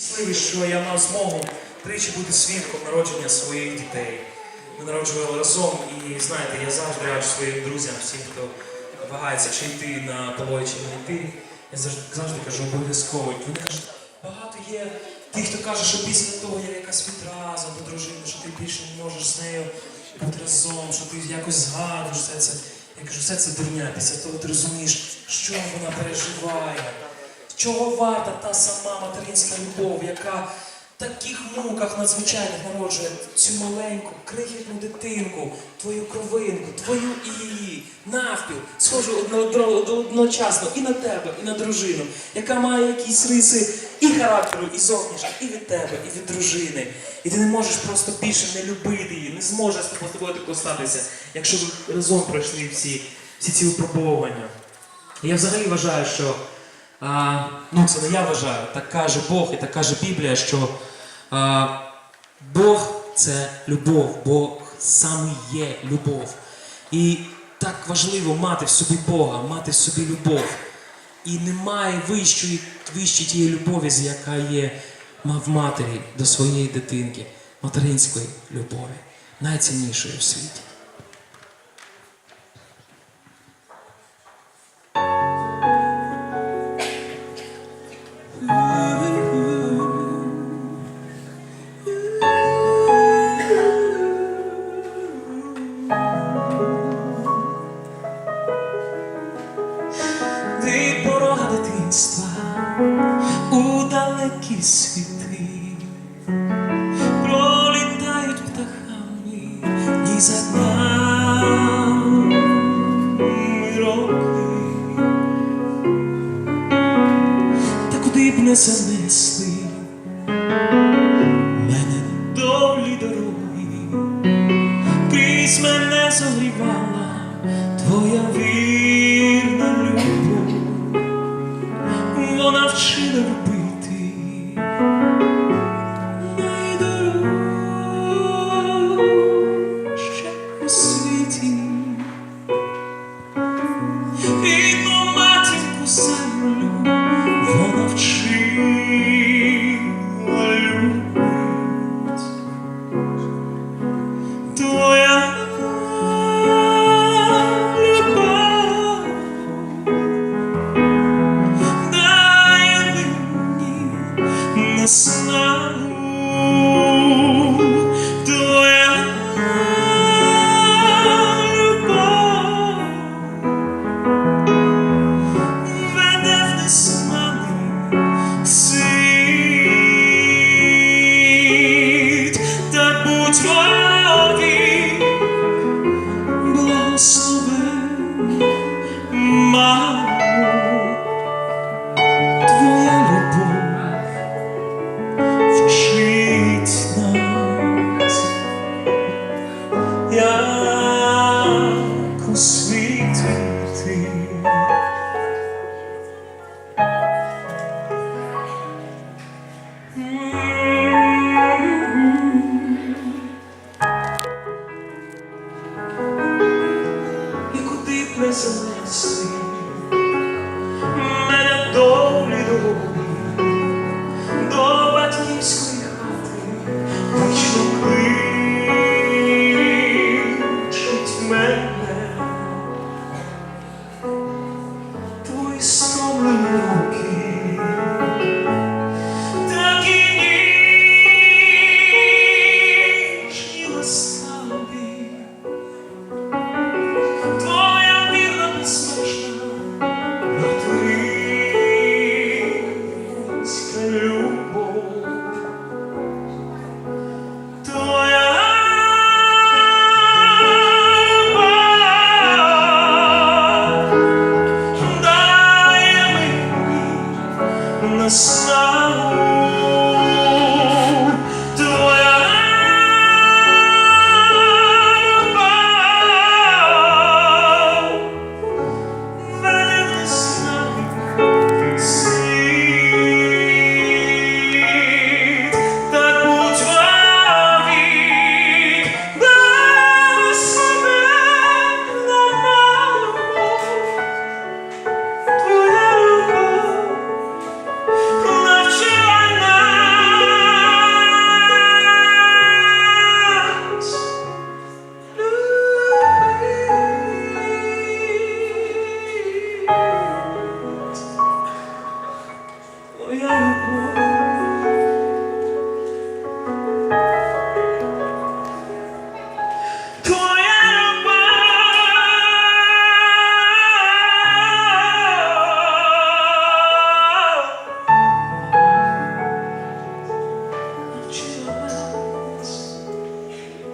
Щасливий, що я мав змогу тричі бути свідком народження своїх дітей. Ми народжували разом, і знаєте, я завжди раджу своїм друзям, всім, хто вагається, чи йти на полой, чи не йти. Я завжди, завжди кажу, обов'язково. Вони кажуть, багато є тих, хто каже, що після того є якась відраза до дружини, що ти більше не можеш з нею бути разом, що ти якось згадуєш все це. Я кажу, все це дурня. Після того ти розумієш, що вона переживає. Чого варта та сама материнська любов, яка в таких муках надзвичайних народжує цю маленьку, крихітну дитинку, твою кровинку, твою і її, навпіл, схожу одно- одно- одночасно і на тебе, і на дружину, яка має якісь риси і характеру, і зовнішні, і від тебе, і від дружини. І ти не можеш просто більше не любити її, не зможеш з тобою- такого статися, якщо ви разом пройшли всі, всі ці випробовування. І Я взагалі вважаю, що а, ну це не я вважаю, так каже Бог і так каже Біблія, що а, Бог це любов, Бог саме є любов. І так важливо мати в собі Бога, мати в собі любов. І немає вищої, вищої тієї любові, з яка є в матері до своєї дитинки, материнської любові, найціннішої в світі. Далекі світи пролітають птахами ні за нами роки. Та куди б не занесли мене долі дороги, крізь мене зогрівала твоя вірна 妈 Lord.